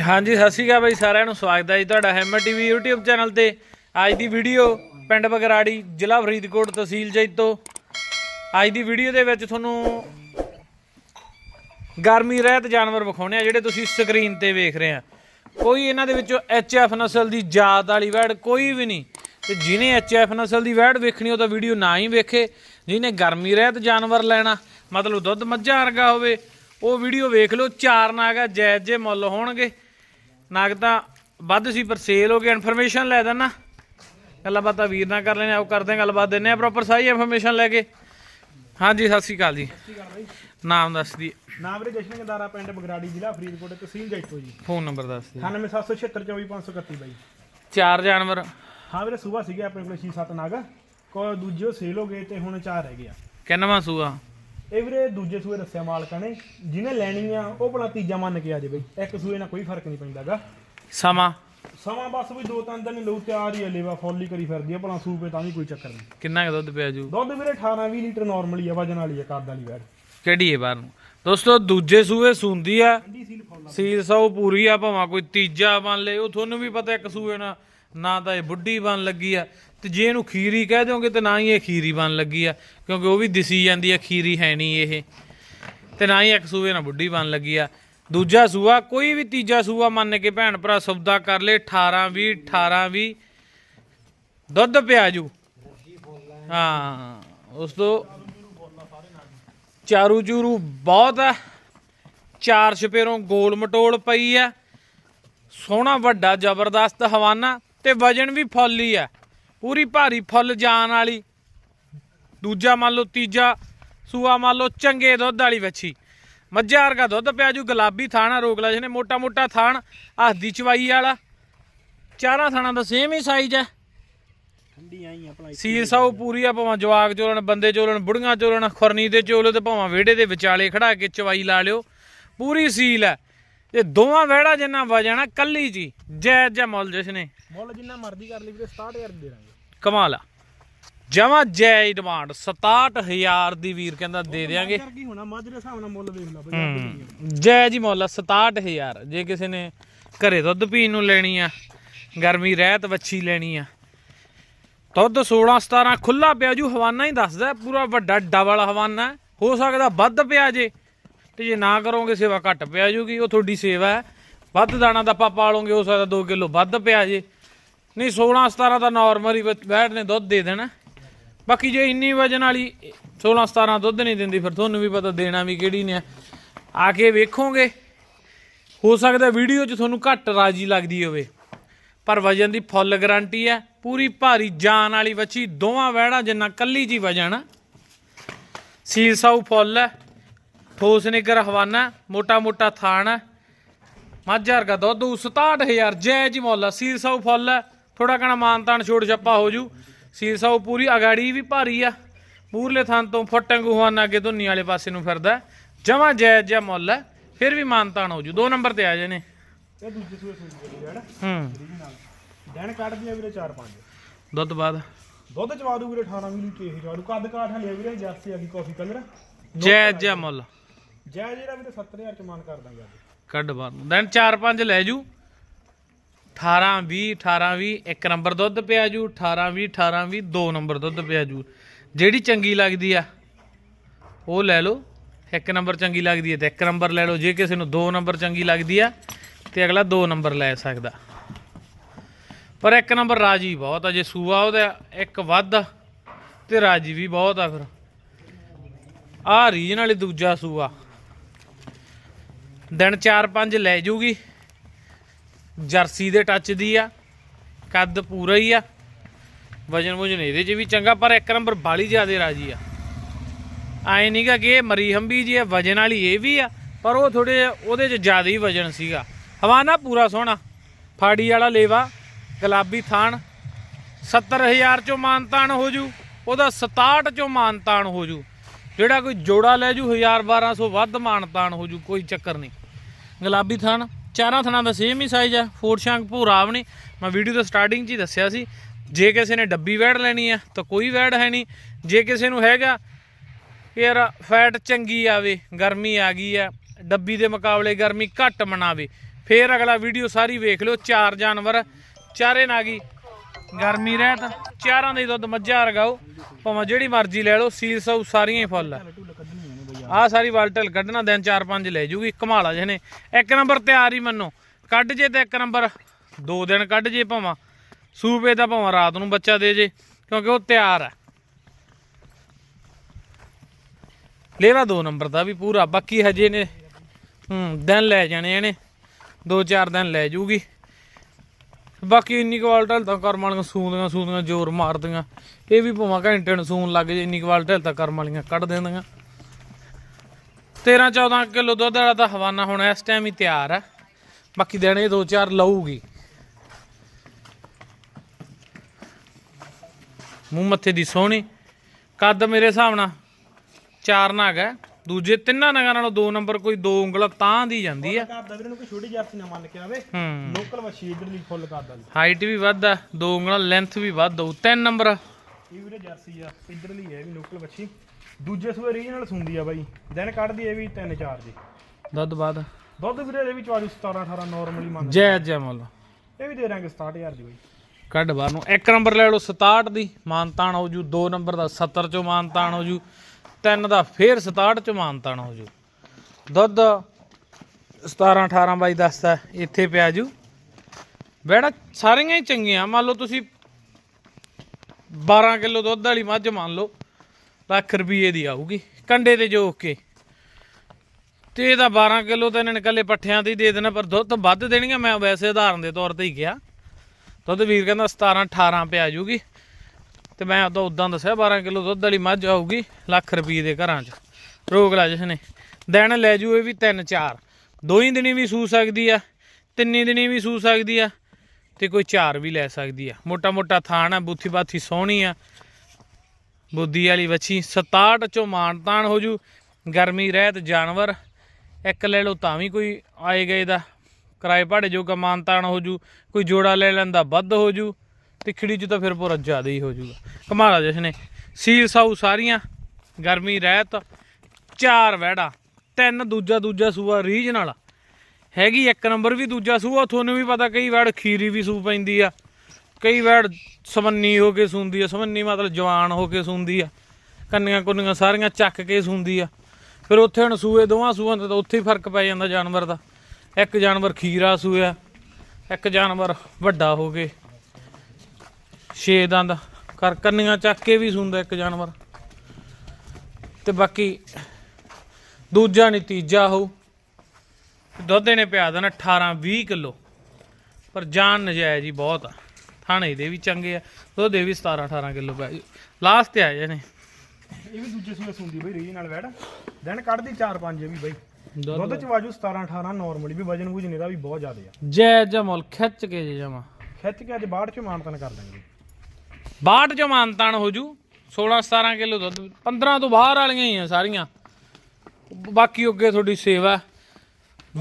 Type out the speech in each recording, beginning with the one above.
ਹਾਂਜੀ, ਸਤਿ ਸ਼੍ਰੀ ਅਕਾਲ ਬਾਈ, ਸਾਰਿਆਂ ਨੂੰ ਸਵਾਗਤ ਹੈ ਜੀ ਤੁਹਾਡਾ ਹੈਮਰ ਟੀਵੀ YouTube ਚੈਨਲ ਤੇ। ਅੱਜ ਦੀ ਵੀਡੀਓ ਪਿੰਡ ਬਗਰਾੜੀ, ਜ਼ਿਲ੍ਹਾ ਫਰੀਦਕੋਟ, ਤਹਿਸੀਲ ਤੋਂ ਅੱਜ ਦੀ ਵੀਡੀਓ ਦੇ ਵਿੱਚ ਤੁਹਾਨੂੰ ਗਰਮੀ, ਰਹਿਤ ਜਾਨਵਰ ਵਿਖਾਉਣੇ ਆ, ਜਿਹੜੇ ਤੁਸੀਂ ਸਕਰੀਨ ਤੇ ਵੇਖ ਰਹੇ ਆ। ਕੋਈ ਇਹਨਾਂ ਦੇ ਵਿੱਚੋਂ ਐਫ ਨਸਲ ਦੀ ਜਾਤ ਵਾਲੀ ਵੈੜ ਕੋਈ ਵੀ ਨਹੀਂ। ਤੇ ਜਿਹਨੇ ਐਫ ਨਸਲ ਦੀ ਵੈੜ ਵੇਖਣੀ, ਉਹ ਤਾਂ ਵੀਡੀਓ ਨਾ ਹੀ ਵੇਖੇ। ਜਿਹਨੇ ਗਰਮੀ, ਰਹਿਤ ਜਾਨਵਰ ਲੈਣਾ, ਮਤਲਬ ਦੁੱਧ ਮੱਝਾਂ ਵਰਗਾ ਹੋਵੇ, ਉਹ ਵੀਡੀਓ ਵੇਖ ਲਓ, ਚਾਰ ਨਾਗ ਜਾਇਜ਼ ਜੇ ਮੁੱਲ ਹੋਣਗੇ। ਨਾਗ ਤਾਂ ਵੱਧ ਸੀ ਪਰ ਸੇਲ ਹੋ ਗਿਆ ਇਨਫੋਰਮੇਸ਼ਨ ਲੈ ਦੇਣਾ ਗੱਲਾਂ ਬਾਤਾਂ ਵੀਰ ਨਾਲ ਕਰ ਲੈਣੇ ਆਓ ਕਰਦੇ ਹਾਂ ਗੱਲਬਾਤ ਦਿੰਨੇ ਆ ਪ੍ਰੋਪਰ ਸਾਰੀ ਇਨਫੋਰਮੇਸ਼ਨ ਲੈ ਕੇ। ਹਾਂਜੀ ਸਤਿ ਸ਼੍ਰੀ ਅਕਾਲ ਜੀ। ਨਾਮ ਦੱਸ ਦੀ। ਨਾਮ ਵੀਰੇ ਜਸ਼ਨ ਗੰਦਾਰਾ ਪਿੰਡ ਬਗਰਾੜੀ ਜ਼ਿਲ੍ਹਾ ਫਰੀਦਕੋਟ ਤਹਿਸੀਲ ਜੈਤੋ ਜੀ। ਫੋਨ ਨੰਬਰ ਦੱਸ ਦੀ। 9776724531 ਬਾਈ। ਚਾਰ ਜਾਨਵਰ। ਹਾਂ ਵੀਰੇ ਸੂਬਾ ਸੀਗੇ ਆਪਣੇ ਕੋਲ 6-7 ਨਾਗ। ਕੋ ਦੂਜੇ ਸੇਲ ਹੋ ਗਏ ਤੇ ਹੁਣ ਚਾਰ ਰਹਿ ਗਿਆ ਕਿੰਨਵਾਂ ਸੂਆ? ਇਹ ਵੀਰੇ ਦੂਜੇ ਸੂਏ ਦੱਸਿਆ ਮਾਲਕਾਂ ਨੇ ਜਿਹਨੇ ਲੈਣੀ ਆ ਉਹ ਭਲਾ ਤੀਜਾ ਮੰਨ ਕੇ ਆ ਜੇ ਬਈ। ਇੱਕ ਸੂਏ ਨਾਲ ਕੋਈ ਫ਼ਰਕ ਨਹੀਂ ਪੈਂਦਾਗਾ। ਸਮਾਂ। ਸਮਾਂ ਬਸ ਵੀ ਦੋ ਤਿੰਨ ਦਿਨ ਲਊ ਤਿਆਰ ਹੀ ਆ ਲੇਵਾ ਫੁੱਲ ਹੀ ਕਰੀ ਫਿਰਦੀ ਆ ਭਲਾ ਸੂਪੇ ਤਾਂ ਵੀ ਕੋਈ ਚੱਕਰ ਨਹੀਂ। ਕਿੰਨਾ ਕੁ ਦੁੱਧ ਪਿਆ ਜੂ? ਦੁੱਧ ਵੀਰੇ 18-20 ਲੀਟਰ ਨਾਰਮਲੀ ਆ ਵਜਨ ਵਾਲੀ ਆ ਕੱਦ ਵਾਲੀ ਵੈੜ ਕਿਹੜੀ ਹੈ ਬਾਹਰ ਨੂੰ? ਦੋਸਤੋ ਦੂਜੇ ਸੂਏ ਸੁੰਦੀ ਆ। ਸੀਲ ਸੌ ਪੂਰੀ ਆ ਭਾਵੇਂ ਕੋਈ ਤੀਜਾ ਬਣ ਲੇ ਉਹ ਤੁਹਾਨੂੰ ਵੀ ਪਤਾ ਇੱਕ ਸੂਏ ਨਾ ਨਾ ਤਾਂ ਇਹ ਬੁੱਢੀ ਬਣ ਲੱਗੀ ਆ। ਤੇ ਜੇ ਇਹਨੂੰ ਖੀਰੀ ਕਹਿ ਦਿਓਗੇ ਤੇ ਨਾ ਹੀ ਇਹ ਖੀਰੀ ਬਣ ਲੱਗੀ ਆ, ਕਿਉਂਕਿ ਉਹ ਵੀ ਦਿਸੀ ਜਾਂਦੀ ਆ, ਖੀਰੀ ਹੈ ਨਹੀਂ ਇਹ। ਤੇ ਨਾ ਹੀ ਇੱਕ ਸੂਏ ਨਾਲ ਬੁੱਢੀ ਬਣ ਲੱਗੀ ਆ। ਦੂਜਾ ਸੂਆ, ਕੋਈ ਵੀ ਤੀਜਾ ਸੂਆ ਮੰਨ ਕੇ ਭੈਣ ਭਰਾ ਸੌਦਾ ਕਰ ਲੇ 18 20 18 20 ਦੁੱਧ ਪਿਆ ਜੂ ਹਾਂ, ਉਸ ਤੋਂ ਚਾਰੂ ਚੂਰੂ ਬਹੁਤ ਆ। ਚਾਰ ਛਪੇਰੋਂ ਗੋਲ ਮਟੋਲ ਪਈ ਆ। ਸੋਹਣਾ ਵੱਡਾ ਜ਼ਬਰਦਸਤ ਹਵਾਨਾ। ਤੇ ਵਜਨ ਵੀ ਫੁੱਲ ਹੀ ਆ ਪੂਰੀ ਭਾਰੀ ਫੁੱਲ ਜਾਣ ਵਾਲੀ। ਦੂਜਾ ਮੰਨ ਲਓ ਤੀਜਾ, ਸੂਆ ਮੰਨ ਲਓ ਚੰਗੇ ਦੁੱਧ ਵਾਲੀ ਵੱਛੀ। ਮੱਝਾਂ ਵਰਗਾ ਦੁੱਧ ਪਿਆ ਜੂ, ਗੁਲਾਬੀ ਥਾਣਾ ਰੋਗਲਾ ਜਿਹਨੇ ਮੋਟਾ ਮੋਟਾ ਥਾਣ ਹੱਥ ਦੀ ਚਵਾਈ ਵਾਲਾ। ਚਾਰਾਂ ਥਾਣਾ ਦਾ ਸੇਮ ਹੀ ਸਾਈਜ਼ ਹੈ। ਠੰਡੀ ਸੀਲ ਸਾਉ ਪੂਰੀ ਆ, ਭਾਵੇਂ ਜਵਾਕ ਚੋਲਣ, ਬੰਦੇ ਚੋਲਣ, ਬੁੜੀਆਂ ਚੋਲਣ, ਖੁਰਨੀ ਦੇ ਚੋਲੋ ਤੇ ਭਾਵੇਂ ਵਿਹੜੇ ਦੇ ਵਿਚਾਲੇ ਖੜਾ ਕੇ ਚਵਾਈ ਲਾ ਲਿਓ। ਪੂਰੀ ਸੀਲ ਹੈ। ਇਹ ਦੋਵਾਂ ਵਿਹੜਾ ਜਿੰਨਾ ਵਜਣ ਕੱਲੀ ਜੀ। ਜੈ ਜੈ ਮੁੱਲ ਜਿਸ ਨੇ। ਮੁੱਲ ਜਿੰਨਾ ਮਰਜ਼ੀ ਕਰ ਲਈ ਵੀਰੇ 67000 ਦੇ ਦਾਂਗੇ। ਕਮਾਲ ਆ। ਜਮਾ ਜੈ ਡਿਮਾਂਡ 67000 ਦੀ ਵੀਰ ਕਹਿੰਦਾ ਦੇ ਦਿਆਂਗੇ। ਕਰ ਕੀ ਹੋਣਾ ਮੱਝ ਦੇ ਹਿਸਾਬ ਨਾਲ ਮੁੱਲ ਦੇਖ ਲਾ ਬਈ ਜੈ ਜੀ ਮੁੱਲ 67000 ਜੇ ਕਿਸੇ ਨੇ ਘਰੇ ਦੁੱਧ ਪੀਣ ਨੂੰ ਲੈਣੀ ਆ ਗਰਮੀ ਰਹਿਤ ਵੱਛੀ ਲੈਣੀ ਆ। ਦੁੱਧ 16 17 ਖੁੱਲਾ ਪਿਆ ਜੂ ਹਵਾਨਾ ਹੀ ਦੱਸਦਾ ਪੂਰਾ ਵੱਡਾ ਡਬਲ ਹਵਾਨਾ। ਹੋ ਸਕਦਾ ਵੱਧ ਪਿਆ ਜੇ। ਤੇ ਜੇ ਨਾ ਕਰੋਗੇ ਸੇਵਾ ਘੱਟ ਪਿਆ ਜੂਗੀ ਉਹ ਤੁਹਾਡੀ ਸੇਵਾ ਹੈ। ਵੱਧ ਦਾਣਾ ਦਾ ਆਪਾਂ ਪਾਲੋਗੇ, ਹੋ ਸਕਦਾ 2 ਕਿਲੋ ਵੱਧ ਪਿਆ ਜੇ। ਨਹੀਂ 16 17 ਤਾਂ ਨਾਰਮਲ ਹੀ ਬੈਠ ਨੇ, ਦੁੱਧ ਦੇ ਦੇਣਾ। ਬਾਕੀ ਜੇ ਇੰਨੀ ਵਜਨ ਵਾਲੀ 16 17 ਦੁੱਧ ਨਹੀਂ ਦਿੰਦੀ, ਫਿਰ ਤੁਹਾਨੂੰ ਵੀ ਪਤਾ ਦੇਣਾ ਵੀ ਕਿਹੜੀ ਨੇ। ਆ ਕੇ ਵੇਖੋਗੇ। ਹੋ ਸਕਦਾ ਵੀਡੀਓ 'ਚ ਤੁਹਾਨੂੰ ਘੱਟ ਰਾਜੀ ਲੱਗਦੀ ਹੋਵੇ। ਪਰ ਵਜਨ ਦੀ ਫੁੱਲ ਗਾਰੰਟੀ ਹੈ। ਪੂਰੀ ਭਾਰੀ ਜਾਨ ਵਾਲੀ ਵੱਛੀ ਦੋਵਾਂ ਵਹਿੜਾ ਜਿੰਨਾ ਕੱਲੀ ਜੀ ਵਜਨ। ਆ। ਸੀਲ ਸਾਊ ਫੁੱਲ ਹੈ। ਠੋਸ ਨਿਗਰ ਹਵਾਨਾ ਮੋਟਾ ਮੋਟਾ ਥਾਣ। ਹੈ ਮੱਝਾਂ ਵਰਗਾ ਦੁੱਧ ਹੋਊ 67000 ਜੈ ਜੀ ਮੁੱਲ ਸਾਊ ਫੁੱਲ ਥੋੜਾ ਕਣਾ ਮਾਨਤਾਨ ਛੋੜ ਛੱਪਾ ਹੋ ਜੂ। ਸੀਲ ਸਾਊ ਪੂਰੀ ਅਗਾੜੀ ਵੀ ਭਾਰੀ ਆ। ਮੂਰਲੇ ਥਾਂ ਤੋਂ ਫਟੰਗੂ ਹਵਾਨਾ ਅੱਗੇ ਧੁੰਨੀ ਵਾਲੇ ਪਾਸੇ ਨੂੰ ਫਿਰਦਾ। ਜਮਾ ਜੈ ਜੈ ਮੁੱਲ ਫਿਰ ਵੀ ਮਾਨਤਾਨ ਹੋ ਜੂ। ਦੋ ਨੰਬਰ ਤੇ ਆ ਜਾਣੇ। ਇਹ ਦੂਜੇ ਸੂਏ ਸੂਈ ਦੇ ਜਿਹੜਾ ਹੂੰ। ਦਿਨ ਕੱਢਦੀ ਆ ਵੀਰੇ 4-5 ਦੁੱਧ ਬਾਅਦ। ਦੁੱਧ ਚਵਾ ਦੂ ਵੀਰੇ 18 20 ਲੀਟਰ ਇਹ ਚਵਾ ਦੂ ਕੱਦ ਕਾਠ ਹਲਿਆ ਵੀਰੇ ਜਰਸੀ ਆ ਗਈ ਕਾਫੀ ਕਲਰ ਜੈ ਜੈ ਮੁੱਲ। ਜੈ ਜਿਹੜਾ ਵੀਰੇ 70000 ਚ ਮਾਨ ਕਰ ਦਾਂਗੇ ਅੱਜ। ਕੱਢ ਬਾਹਰ ਦੈਨ ਦਿਨ 4-5 ਲੈ ਜੂ। 18 20 18 20 ਇੱਕ ਨੰਬਰ ਦੁੱਧ ਪਿਆ ਜੂ। 18 20 18 20 ਦੋ ਨੰਬਰ ਦੁੱਧ ਪਿਆ ਜੂ। ਜਿਹੜੀ ਚੰਗੀ ਲੱਗਦੀ ਆ, ਉਹ ਲੈ ਲਓ। ਇੱਕ ਨੰਬਰ ਚੰਗੀ ਲੱਗਦੀ ਹੈ ਤੇ ਇੱਕ ਨੰਬਰ ਲੈ ਲਓ। ਜੇ ਕਿਸੇ ਨੂੰ ਦੋ ਨੰਬਰ ਚੰਗੀ ਲੱਗਦੀ ਆ ਤੇ ਅਗਲਾ ਦੋ ਨੰਬਰ ਲੈ ਸਕਦਾ। ਪਰ ਇੱਕ ਨੰਬਰ ਰਾਜੀ ਬਹੁਤ ਆ। ਜੇ ਸੂਆ ਉਹਦਾ ਇੱਕ ਵੱਧ ਆ ਤੇ ਰਾਜੀ ਵੀ ਬਹੁਤ ਆ ਫਿਰ। ਆ ਰੀਜਨ ਵਾਲੀ ਦੂਜਾ ਸੂਆ। ਦਿਨ 4-5 ਲੈ ਜੂਗੀ। ਜਰਸੀ ਦੇ ਟੱਚ ਦੀ ਆ, ਕੱਦ ਪੂਰਾ ਹੀ ਆ। ਵਜਨ ਵੁਜਨ ਇਹਦੇ 'ਚ ਵੀ ਚੰਗਾ, ਪਰ ਇੱਕ ਨੰਬਰ ਬਾਲੀ ਜ਼ਿਆਦੇ ਰਾਜੀ ਆ। ਐ ਨਹੀਂਗਾ ਕਿ ਇਹ ਮਰੀ ਹੰਬੀ ਜੀ ਆ, ਵਜਨ ਵਾਲੀ ਇਹ ਵੀ ਆ, ਪਰ ਉਹ ਥੋੜੇ ਉਹਦੇ 'ਚ ਜ਼ਿਆਦਾ ਹੀ ਵਜਨ ਸੀਗਾ। ਹਵਾਨਾ ਪੂਰਾ ਸੋਹਣਾ, ਫਾੜੀ ਵਾਲਾ ਲੇਵਾ, ਗੁਲਾਬੀ ਥਾਣ 70000 ਚੋਂ ਮਾਨਤਾਨ ਹੋ ਜੂ, ਉਹਦਾ 67 ਚੋਂ ਮਾਨਤਾਨ ਹੋ ਜੂ। ਜਿਹੜਾ ਕੋਈ ਜੋੜਾ ਲੈ ਜੂ 1000 1200 ਵੱਧ ਮਾਨਤਾਨ ਹੋ ਜੂ, ਕੋਈ ਚੱਕਰ ਨਹੀਂ ਗੁਲਾਬੀ ਥਣ, ਚਾਰਾਂ ਥਣਾਂ ਦਾ ਸੇਮ ਹੀ ਸਾਈਜ਼ ਹੈ ਫੋਰ ਸ਼ੰਕ ਭੂਰਾ ਨਹੀਂ ਮੈਂ ਵੀਡੀਓ ਦੇ ਸਟਾਰਟਿੰਗ 'ਚ ਹੀ ਦੱਸਿਆ ਸੀ, ਜੇ ਕਿਸੇ ਨੇ ਡੱਬੀ ਵੈੜ ਲੈਣੀ ਆ, ਤਾਂ ਕੋਈ ਵੈੜ ਹੈ ਨਹੀਂ। ਜੇ ਕਿਸੇ ਨੂੰ ਹੈਗਾ, ਯਾਰ ਫੈਟ ਚੰਗੀ ਆਵੇ, ਗਰਮੀ ਆ ਗਈ ਆ, ਡੱਬੀ ਦੇ ਮੁਕਾਬਲੇ ਗਰਮੀ ਘੱਟ ਮਨਾਵੇ, ਫੇਰ ਅਗਲਾ ਵੀਡੀਓ ਸਾਰੀ ਵੇਖ ਲਿਓ, ਚਾਰ ਜਾਨਵਰ, ਚਾਰੇ ਨਾਗੀ, ਗਰਮੀ ਰਹਿਤ, ਚਾਰਾਂ ਦੇ ਦੁੱਧ ਮੱਝਾਂ ਰਗਾਓ ਭਾਵੇਂ ਜਿਹੜੀ ਮਰਜ਼ੀ ਲੈ ਲਓ, ਸੀਲ ਸੌ ਸਾਰੀਆਂ ਹੀ ਫੁੱਲ ਆ। ਢੁੱਲ ਆਹ ਸਾਰੀ ਵਾਲਟਲ ਕੱਢਣਾ, ਦਿਨ 4-5 ਲੈ ਜੂਗੀ ਕਮਾਲਾ ਜਿਹਨੇ ਇੱਕ ਨੰਬਰ ਤਿਆਰ ਹੀ ਮੰਨੋ। ਕੱਢ ਜੇ ਤੇ ਇੱਕ ਨੰਬਰ, ਦੋ ਦਿਨ ਕੱਢ ਜੇ ਭਾਵਾਂ। ਸੂਪੇ ਦਾ ਭਾਵਾਂ ਰਾਤ ਨੂੰ ਬੱਚਾ ਦੇ ਜੇ, ਕਿਉਂਕਿ ਉਹ ਤਿਆਰ ਹੈ ਲੇਵਾ ਦੋ ਨੰਬਰ ਦਾ ਵੀ ਪੂਰਾ, ਬਾਕੀ ਹਜੇ ਨੇ, ਹੂੰ, ਦਿਨ ਲੈ ਜਾਣੇ ਇਹਨੇ। ਦੋ ਚਾਰ ਦਿਨ ਲੈ ਜੂਗੀ। ਬਾਕੀ ਇੰਨੀ ਕੁਆਲਟਲ ਤਾਂ ਕਰਮ ਵਾਲੀਆਂ ਸੂੰਦੀਆਂ ਸੂੰਦੀਆਂ ਜ਼ੋਰ ਮਾਰਦੀਆਂ। ਇਹ ਵੀ ਭਾਵਾਂ ਘੰਟੇ ਨੂੰ ਸੂਣ ਲੱਗ ਜੇ, ਇੰਨੀ ਕੁਆਲਟਲ ਤਾਂ ਕਰਮ ਵਾਲੀਆਂ ਕੱਢ ਦਿੰਦੀਆਂ। 13 14 ਕਿਲੋ ਦੁੱਧ ਵਾਲਾ ਤਾਂ ਹਵਾਨਾ ਹੁਣ ਇਸ ਟਾਈਮ ਹੀ ਤਿਆਰ ਹੈ ਬਾਕੀ ਦਿਨ ਇਹ ਦੋ ਚਾਰ ਲਊਗੀ। ਮੂੰਹ ਮੱਥੇ ਦੀ ਸੋਹਣੀ। ਕੱਦ ਮੇਰੇ ਹਿਸਾਬ ਨਾਲ ਚਾਰ ਨਗ ਹੈ ਦੂਜੇ ਤਿੰਨਾਂ ਨਗਾਂ ਨਾਲੋਂ ਦੋ ਨੰਬਰ ਕੋਈ ਦੋ ਉਂਗਲਾਂ ਤਾਂ ਦੀ ਜਾਂਦੀ ਆ। ਘਰ ਦਾ ਵੀਰੇ ਨੂੰ ਕੋਈ ਛੋਟੀ ਜਰਸੀ ਨਾ ਮੰਨ ਕੇ ਆਵੇ। ਹੂੰ। ਲੋਕਲ ਵਸ਼ੀ ਇਧਰਲੀ ਫੁੱਲ ਕਰ ਦਾ ਹਾਈਟ ਵੀ ਵੱਧ ਆ ਦੋ ਉਂਗਲਾਂ ਲੈਂਥ ਵੀ ਵੱਧ ਹੋਊ ਤਿੰਨ ਨੰਬਰ ਇਹ ਵੀਰੇ ਜਰਸੀ ਆ ਇਧਰਲੀ ਹੈ ਇਹ ਵੀ ਲੋਕਲ ਵਸ਼ੀ ਦੂਜੇ ਸੂਏ ਰੀਜਨਲ ਸੁੰਦੀ ਆ ਬਾਈ। ਦਿਨ ਕੱਢਦੀ ਇਹ ਵੀ 3 4 ਜੀ। ਦੁੱਧ ਬਾਅਦ? ਦੁੱਧ ਵੀਰੇ ਇਹ ਵੀ 24 17 18 ਨਾਰਮਲੀ ਮੰਨ ਜੈ ਜੈ ਮੁੱਲ। ਇਹ ਵੀ ਦੇ ਦਾਂਗੇ 67000 ਦੀ ਬਾਈ। ਕੱਢ ਬਾਹਰ ਨੂੰ। ਇੱਕ ਨੰਬਰ ਲੈ ਲਓ 67 ਦੀ ਮਾਨਤਾਨ ਹੋ ਜੂ। ਦੋ ਨੰਬਰ ਦਾ 70 ਚੋਂ ਮਾਨਤਾਨ ਹੋ ਜੂ। ਤਿੰਨ ਦਾ ਫੇਰ 67 ਚੋਂ ਮਾਨਤਾਨ ਹੋ ਜੂ। ਦੁੱਧ 17 18 ਬਾਈ ਦੱਸਦਾ ਇੱਥੇ ਪਿਆ ਜੂ। ਬੇੜਾ ਸਾਰੀਆਂ ਹੀ ਚੰਗੀਆਂ। ਮੰਨ ਲਓ ਤੁਸੀਂ 12 ਕਿਲੋ ਦੁੱਧ ਵਾਲੀ ਮੱਝ ਮੰਨ ਲਓ। ਲੱਖ ਰੁਪਏ ਦੀ ਆਊਗੀ, ਕੰਡੇ ਤੇ ਜੋਕ ਕੇ। ਤੇ ਇਹਦਾ 12 ਕਿਲੋ ਤਾਂ ਇਹਨਾਂ ਨੇ ਕੱਲੇ ਪੱਠਿਆਂ ਤੇ ਹੀ ਦੇ ਦੇਣਾ, ਪਰ ਦੁੱਧ ਵੱਧ ਦੇਣੀਆਂ, ਮੈਂ ਵੈਸੇ ਉਦਾਹਰਨ ਦੇ ਤੌਰ ਤੇ ਹੀ ਕਿਹਾ। ਦੁੱਧ ਵੀਰ ਕਹਿੰਦਾ 17 18 ਪਿਆ ਜੂਗੀ, ਤੇ ਮੈਂ ਉਦੋਂ ਉਦਾਂ ਦੱਸਿਆ 12 ਕਿਲੋ ਦੁੱਧ ਵਾਲੀ ਮੱਝ ਆਊਗੀ ਲੱਖ ਰੁਪਏ ਦੇ ਘਰਾਂ 'ਚ। ਰੋਕ ਲਾ ਜਿਸਨੇ। ਦਿਨ ਲੈ ਜੂ ਇਹ ਵੀ 3 4 ਦੋ ਹੀ ਦਿਨੀ ਵੀ ਸੂ ਸਕਦੀ ਆ, ਤਿੰਨੀ ਦਿਨੀ ਵੀ ਸੂ ਸਕਦੀ ਆ, ਤੇ ਕੋਈ ਚਾਰ ਵੀ ਲੈ ਸਕਦੀ ਆ। ਮੋਟਾ ਮੋਟਾ ਥਾਣ ਆ, ਬੁੱਥੀ ਬਾਥੀ ਸੋਹਣੀ ਆ। ਬੁੱਧੀ ਵਾਲੀ ਵੱਛੀ 67 ਚੋਂ ਮਾਨਤਾਨ ਹੋ ਜੂ। ਗਰਮੀ, ਰਹਿਤ, ਜਾਨਵਰ, ਇੱਕ ਲੈ ਲਓ ਤਾਂ ਵੀ ਕੋਈ ਆਏ ਗਏ ਦਾ। ਕਿਰਾਏ ਭਾੜੇ ਜੋਗਾ ਕਾ ਮਾਨਤਾਨ ਹੋ ਜੂ। ਕੋਈ ਜੋੜਾ ਲੈ ਲੈਂਦਾ ਵੱਧ ਹੋ ਜੂ। ਤਿਖੜੀ ਚ ਤਾਂ ਫਿਰ ਪੂਰਾ ਜ਼ਿਆਦਾ ਹੀ ਹੋ ਜੂਗਾ। ਕਮਾਲਾ ਜਸ਼ਨੇ ਸੀਲ ਸਾਊ ਸਾਰੀਆਂ, ਗਰਮੀ, ਰਹਿਤ, ਚਾਰ ਵਹਿੜਾ, ਤਿੰਨ ਦੂਜਾ ਦੂਜਾ ਸੂਆ ਰੀਜਨਲ ਹੈਗੀ ਇੱਕ ਨੰਬਰ ਵੀ ਦੂਜਾ ਸੂਆ, ਤੁਹਾਨੂੰ ਵੀ ਪਤਾ ਕਈ ਵੜ ਖੀਰੀ ਵੀ ਸੂ ਪੈਂਦੀ ਆ। ਕਈ ਵਾਰ ਸਮੰਨੀ ਹੋ ਕੇ ਸੁੰਦੀ ਆ, ਸਮੰਨੀ ਮਤਲਬ ਜਵਾਨ ਹੋ ਕੇ ਸੁੰਦੀ ਆ, ਕੰਨੀਆਂ ਕੁੰਨੀਆਂ ਸਾਰੀਆਂ ਚੱਕ ਕੇ ਸੂੰਦੀ ਆ। ਫਿਰ ਉੱਥੇ ਹੁਣ ਸੂਏ, ਦੋਵਾਂ ਸੂਆਂ ਦਾ ਤਾਂ ਉੱਥੇ ਹੀ ਫ਼ਰਕ ਪੈ ਜਾਂਦਾ ਜਾਨਵਰ ਦਾ। ਇੱਕ ਜਾਨਵਰ ਖੀਰਾ ਸੂਆ, ਇੱਕ ਜਾਨਵਰ ਵੱਡਾ ਹੋ ਕੇ ਛੇ ਦੰਦ ਕਰ ਕੰਨੀਆਂ ਚੱਕ ਕੇ ਵੀ ਸੂੰਦਾ ਇੱਕ ਜਾਨਵਰ। ਤੇ ਬਾਕੀ ਦੂਜਾ ਨਹੀਂ, ਤੀਜਾ ਹੋਊ ਦੁੱਧ ਇਹਨੇ ਪਿਆ ਦੇਣਾ 18 20 ਕਿਲੋ। ਪਰ ਜਾਨ ਨਜਾਇਜ਼ ਹੀ ਬਹੁਤ ਆ। ਥਾਣੇ ਦੇ ਵੀ ਚੰਗੇ ਆ ਦੁੱਧ ਦੇ ਵੀ 17 18 ਕਿਲੋ ਪੈ ਲਾਸਟ ਤੇ ਆ ਜਾਣੇ ਇਹ ਵੀ ਦੂਜੇ ਸੂਏ ਸੁੰਦੀ ਬਈ ਰੀਜਨਲ ਵੈੜ। ਦਿਨ ਕੱਢਦੀ 4 5 ਇਹ ਵੀ ਬਈ। ਦੁੱਧ ਚ ਵਾਜੂ 17 18 ਨਾਰਮਲੀ ਵੀ ਵਜਨ ਵੂਜਨ ਇਹਦਾ ਵੀ ਬਹੁਤ ਜ਼ਿਆਦਾ ਆ। ਜੈ ਜਮਲ ਖਿੱਚ ਕੇ ਜੇ ਜਮਾ। ਖਿੱਚ ਕੇ ਅੱਜ ਬਾਹਰ ਚ ਮਾਨਤਨ ਕਰ ਦਾਂਗੇ 62 ਚ ਮਾਨਤਾਨ ਹੋ ਜੂ 16 17 ਕਿਲੋ ਦੁੱਧ। 15 ਤੋਂ ਬਾਹਰ ਵਾਲੀਆਂ ਹੀ ਆ ਸਾਰੀਆਂ। ਬਾਕੀ ਅੱਗੇ ਤੁਹਾਡੀ ਸੇਵਾ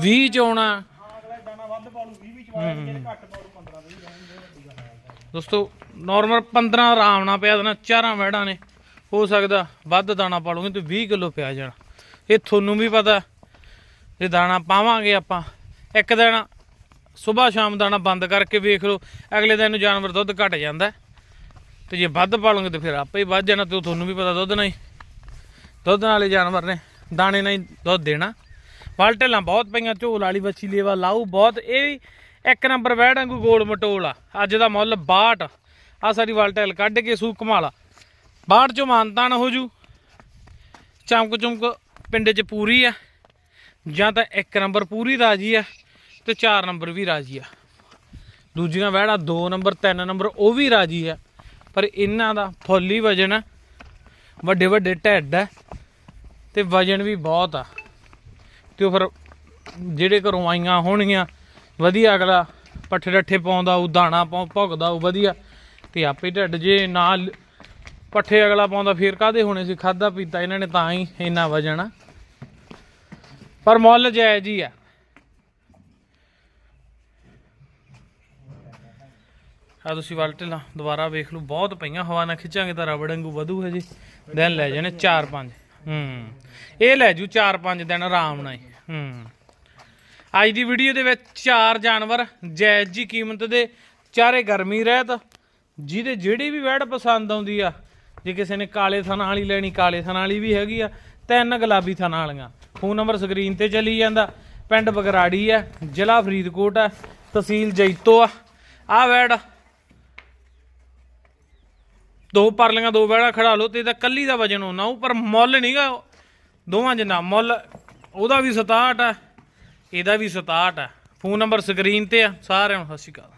20 ਚ ਆਉਣਾ। ਹਾਂ ਅਗਲਾ ਦਾਣਾ ਵੱਧ ਪਾਲੂ 20 ਵਿੱਚ ਵਾਜੂ ਜਿਹੜੇ ਘੱਟ ਪਾਲੂ 15 ਦੇ ਦੋਸਤੋ ਨਾਰਮਲ 15 ਆਰਾਮ ਨਾਲ ਪਿਆ ਦੇਣਾ, ਚਾਰਾਂ ਵੈੜਾਂ ਨੇ। ਹੋ ਸਕਦਾ ਵੱਧ ਦਾਣਾ ਪਾ ਪਾਲੋਗੇ ਤੇ 20 ਕਿਲੋ ਪਿਆ ਜਾਣਾ। ਇਹ ਤੁਹਾਨੂੰ ਵੀ ਪਤਾ, ਜੇ ਦਾਣਾ ਪਾਵਾਂਗੇ ਆਪਾਂ, ਇੱਕ ਦਿਨ ਸਵੇਰ ਸ਼ਾਮ ਦਾਣਾ ਬੰਦ ਕਰਕੇ ਵੇਖ ਲਓ, ਅਗਲੇ ਦਿਨ ਨੂੰ ਜਾਨਵਰ ਦੁੱਧ ਘਟ ਜਾਂਦਾ ਹੈ। ਤੇ ਜੇ ਵੱਧ ਪਾ ਪਾਲੋਗੇ ਤੇ ਫਿਰ ਆਪੇ ਹੀ ਵੱਧ ਜਾਣਾ, ਤੇ ਉਹ ਤੁਹਾਨੂੰ ਵੀ ਪਤਾ ਦੁੱਧ ਨਹੀਂ ਦੁੱਧ ਨਾਲੇ ਜਾਨਵਰ ਨੇ ਦਾਣੇ ਨਾਲ ਹੀ ਦੁੱਧ ਦੇਣਾ। ਵਾਲਟੇਲਾਂ ਬਹੁਤ ਪਈਆਂ, ਝੋਲ ਵਾਲੀ ਬੱਚੀ ਲੇਵਾ ਲਾਊ ਬਹੁਤ। ਇਹ ਵੀ ਇੱਕ ਨੰਬਰ ਵੈੜ ਵਾਂਗੂ ਗੋਲ ਮਟੋਲ ਆ। ਅੱਜ ਦਾ ਮੁੱਲ 62 ਆ। ਸਾਰੀ ਵਾਲਟੇਲ ਕੱਢ ਕੇ ਸੂ ਕਮਾਲਾ 62 ਚੋਂ ਮਾਨਤਾਨ ਹੋ ਜੂ। ਚਮਕ ਚਮਕ ਪਿੰਡ 'ਚ ਪੂਰੀ ਆ। ਜਾਂ ਤਾਂ ਇੱਕ ਨੰਬਰ ਪੂਰੀ ਰਾਜੀ ਆ ਤੇ ਚਾਰ ਨੰਬਰ ਵੀ ਰਾਜੀ ਆ। ਦੂਜੀਆਂ ਵਹਿੜਾ 2 ਨੰਬਰ 3 ਨੰਬਰ, ਉਹ ਵੀ ਰਾਜੀ ਆ। ਪਰ ਇਹਨਾਂ ਦਾ ਫੁੱਲ ਵਜਨ ਆ। ਵੱਡੇ ਵੱਡੇ ਢੱਡ ਆ ਤੇ ਵਜਨ ਵੀ ਬਹੁਤ ਆ। ਤੇ ਉਹ ਫਿਰ ਜਿਹੜੇ ਘਰੋਂ ਆਈਆਂ ਹੋਣਗੀਆਂ ਵਧੀਆ ਅਗਲਾ, ਪੱਠੇ ਡੱਠੇ ਪਾਉਂਦਾ ਉਹ, ਦਾਣਾ ਭੁਗਦਾ ਉਹ, ਵਧੀਆ। ਤੇ ਆਪੇ ਢੱਡ ਜੇ ਨਾਲ ਪੱਠੇ ਅਗਲਾ ਪਾਉਂਦਾ, ਫੇਰ ਕਾਦੇ ਹੋਣੇ ਸੀ? ਖਾਦਾ ਪੀਤਾ, ਇਹਨਾਂ ਨੇ ਤਾਂ ਹੀ ਇੰਨਾ ਵਜਨ ਪਰ ਮੁੱਲ ਜਾਇਜ਼ ਹੀ ਆ। ਆ ਤੁਸੀਂ ਵਲਟਲਾ ਦੁਬਾਰਾ ਵੇਖ ਲਓ, ਬਹੁਤ ਪਈਆਂ ਹਵਾ ਨਾਲ ਖਿੱਚਾਂਗੇ ਤਾਂ ਰਬੜ ਵਾਂਗੂ ਵਧੂ ਜੀ ਦਿਨ ਲੈ ਜਾਣੇ 4-5 ਹੂੰ। ਇਹ ਲੈ ਜੂ 4-5 ਦਿਨ ਆਰਾਮ ਨਾਲ ਹੀ, ਹੂੰ। ਅੱਜ ਦੀ ਵੀਡੀਓ ਦੇ ਵਿੱਚ ਚਾਰ ਜਾਨਵਰ ਜਾਇਜ਼ ਜੀ ਕੀਮਤ ਦੇ ਚਾਰੇ ਗਰਮੀ ਰਹਿਤ, ਜਿਹਦੇ ਜਿਹੜੀ ਵੀ ਵੈੜ ਪਸੰਦ ਆਉਂਦੀ ਆ, ਜੇ ਕਿਸੇ ਨੇ ਕਾਲੇ ਥਣਾ ਵਾਲੀ ਲੈਣੀ, ਕਾਲੇ ਥਣਾ ਵਾਲੀ ਵੀ ਹੈਗੀ ਆ, ਤਿੰਨ ਗੁਲਾਬੀ ਥਣਾ ਵਾਲੀਆਂ। ਫੋਨ ਨੰਬਰ ਸਕਰੀਨ ਤੇ ਚੱਲੀ ਜਾਂਦਾ। ਪਿੰਡ ਬਗਰਾੜੀ ਆ, ਜ਼ਿਲ੍ਹਾ ਫਰੀਦਕੋਟ ਆ, ਤਹਿਸੀਲ ਜੈਤੋ ਆ। ਆ ਵੈੜ, ਦੋ ਪਰਲੀਆਂ, ਦੋ ਵੈੜਾ ਖੜਾ ਲਓ, ਤੇ ਇਹਦਾ ਕੱਲੀ ਦਾ ਵਜਨ ਹੋਣਾ ਉਹ ਪਰ ਮੁੱਲ ਨਹੀਂਗਾ ਦੋਵਾਂ ਜਿੰਨਾ ਮੁੱਲ ਉਹਦਾ ਵੀ 67 ਆ। ਇਹਦਾ ਵੀ 67 ਆ ਫੋਨ ਨੰਬਰ ਸਕਰੀਨ ਤੇ ਆ ਸਾਰਿਆਂ ਨੂੰ ਸਤਿ ਸ਼੍ਰੀ ਅਕਾਲ।